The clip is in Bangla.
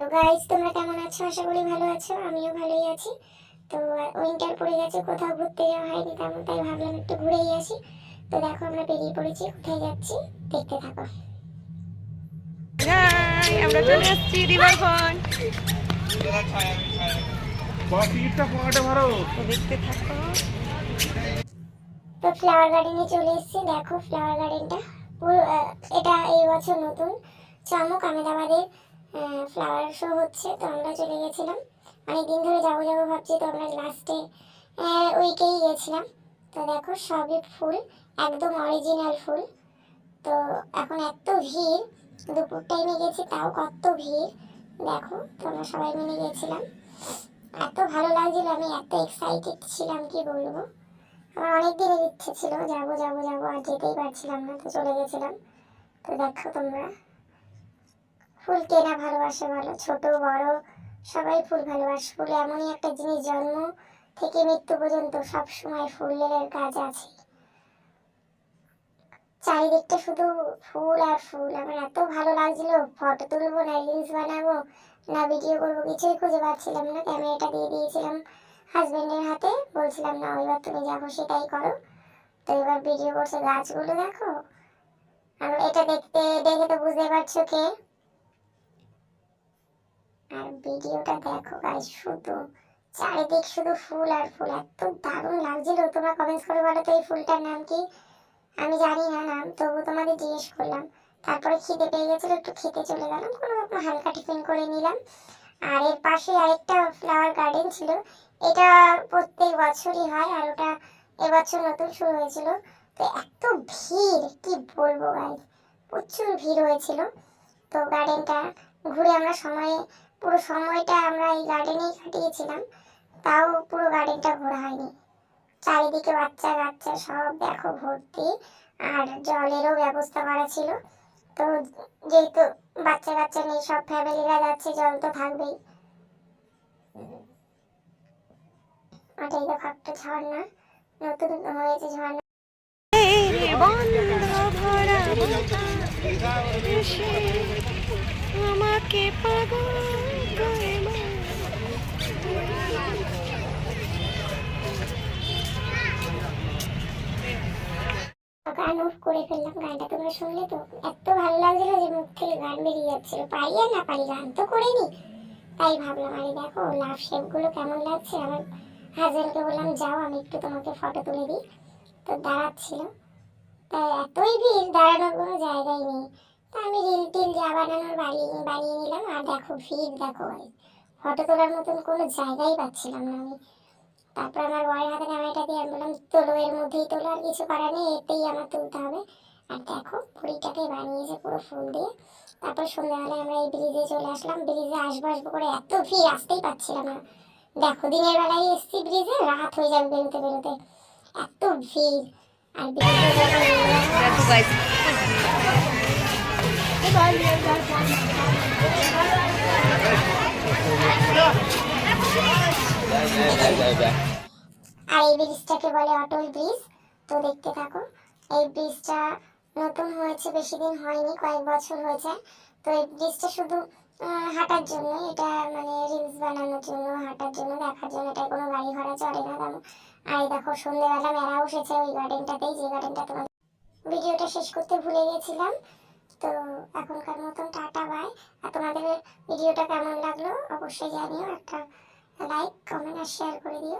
তো গাইস তোমরা কেমন আছো? আশা করি ভালো আছো আমিও ভালোই আছি। তো উইন্টার পড়ে গেছে কোথাও ঘুরতে যাওয়া হয়নি তেমন তাই ভাবলাম একটু ঘুরেই আসি। তো দেখো আমরা বেরিয়ে পড়েছি কোথায় যাচ্ছি দেখতে থাকো। আমরা চলে আসছি রিভার টিকিটটা পকেটে ভরো তো দেখতে থাকো। তো ফ্লাওয়ার গার্ডেনে চলে এসেছি দেখো ফ্লাওয়ার গার্ডেনটা পুরো এটা এই বছর নতুন। চমক আহমেদাবাদের ফ্লাওয়ার শো হচ্ছে, তো আমরা চলে গেছিলাম। অনেক দিন ধরে যাব যাব ভাবছি, তো আমরা লাস্টে উইকেই গেছিলাম। তো দেখো, সবই ফুল, একদম অরিজিনাল ফুল। তো এখন এত ভিড়, দুপুর টাইমে গেছি, তাও কত ভিড়। দেখো তোমরা সবাই মিলে গেছিলাম। এত ভালো লাগছিল, আমি এত এক্সাইটেড ছিলাম, কি বলব। আমার অনেক দিনের ইচ্ছে ছিল, যাব যাব যাব, আর যেতেই পারছিলাম না, তো চলে গেছিলাম। তো দেখো তোমরা। ফুল কেনা ভালোবাসে ভালো। ছোট, বড়, সবাই ফুল ভালোবাসে। ফুল এমনই একটা জিনিস জন্ম থেকে মৃত্যু পর্যন্ত সব সময় ফুলের কাজ আছে। চারিদিকটা শুধু ফুল আর ফুল। আমার এত ভালো লাগছিল। ফটো তুলবো না রিলস বানাবো না ভিডিও করব, কিছুই খুঁজে পাচ্ছিলাম না। ক্যামেরাটা দিয়ে দিয়েছিলাম হাজব্যান্ডের হাতে। বলছিলাম না এবার তুমি যাব সেটাই করো। তো এবার ভিডিও করছে গাছগুলো, দেখো। আর এটা দেখতে, দেখে তো বুঝতে পারছ কে? আর ভিডিওটা দেখো গাছ শুধু চারিদিক শুধু ফুল আর ফুল। এত দারুণ লাগছিল। তোমরা কমেন্টস করে বলো তো এই ফুলটার নাম কি? আমি জানি না নাম, তবু তোমাদের জিজ্ঞেস করলাম। তারপরে খিদে পেয়ে একটু খেতে চলে গেলাম, কোনো রকম হালকা টিফিন করে নিলাম। আর এর পাশে আরেকটা ফ্লাওয়ার গার্ডেন ছিল। এটা প্রত্যেক বছরই হয় আর ওটা এবছর নতুন শুরু হয়েছিল। তো এত ভিড়, কি বলব গাই প্রচুর ভিড় হয়েছিল। তো গার্ডেনটা ঘুরে আমরা সময়ে পুরো সময়টা আমরা এই গার্ডেনেই কাটিয়েছিলাম, তাও পুরো গার্ডেনটা ঘোরা হয়নি। চারিদিকে বাচ্চা কাচ্চা সব দেখো ভর্তি, আর জলেরও ব্যবস্থা করা ছিল। তো যেহেতু বাচ্চা কাচ্চা নেই, সব ফ্যামিলিরা যাচ্ছে, জল তো থাকবেই। ওটাই দেখো একটা ঝর্ণা, নতুন হয়েছে ঝর্ণা। আমাকে পাগল করে ফেললাম গানটা তোমরা শুনলে তো। এত ভালো লাগছিল যে মুখ থেকে গান বেরিয়ে যাচ্ছিল। পারি আর না পারি, গান তো করিনি। তাই ভাবলাম, আরে দেখো লাভ শেপগুলো কেমন লাগছে? আমার হাজবেন্ডকে বললাম, যাও, আমি একটু তোমাকে ফটো তুলে দিই। তো দাঁড়াচ্ছিল। তাই এতই ভিড় দাঁড়ানোর কোনো জায়গাই নেই। তা আমি রিল টিল যা বানানোর বানিয়ে বানিয়ে নিলাম। আর দেখো, ভিড় দেখো ফটো তোলার মতন কোনো জায়গাই পাচ্ছিলাম না আমি। তারপর আমার বরের হাতে ক্যামেরাটা দিয়ে আমি বললাম তোলো এর মধ্যেই তোলো আর কিছু করার নেই এতেই আমার তুলতে হবে। আর দেখো পুরীটাকে বানিয়েছে পুরো ফুল দিয়ে। তারপর সন্ধ্যাবেলায় আমরা এই ব্রিজে চলে আসলাম। ব্রিজে আসব আসব করে এত ভিড় আসতেই পাচ্ছিলাম না। দেখো দিনের বেলায় এসছি ব্রিজে রাত হয়ে যাবে বেরোতে বেরোতে। এত ভিড়। আর ব্রিজে যখন আর এই ব্রিজটাকে বলে অটল ব্রিজ। তো দেখতে থাকো, এই ব্রিজটা নতুন হয়েছে, বেশি দিন হয়নি, কয়েক বছর হয়েছে। তো এই ব্রিজটা শুধু হাঁটার জন্য, এটা মানে রিলস বানানোর জন্য, হাঁটার জন্য, দেখার জন্য এটা কোনো গাড়ি ঘোড়া চলে না তেমন আর দেখো সন্ধ্যেবেলা মেলা বসেছে ওই গার্ডেনটাতেই যে গার্ডেনটা তোমার ভিডিওটা শেষ করতে ভুলে গেছিলাম। তো এখনকার মতন টাটা বাই আর তোমাদের ভিডিওটা কেমন লাগল, অবশ্যই জানিও, একটা লাইক কমেন্ট আর শেয়ার করে দিও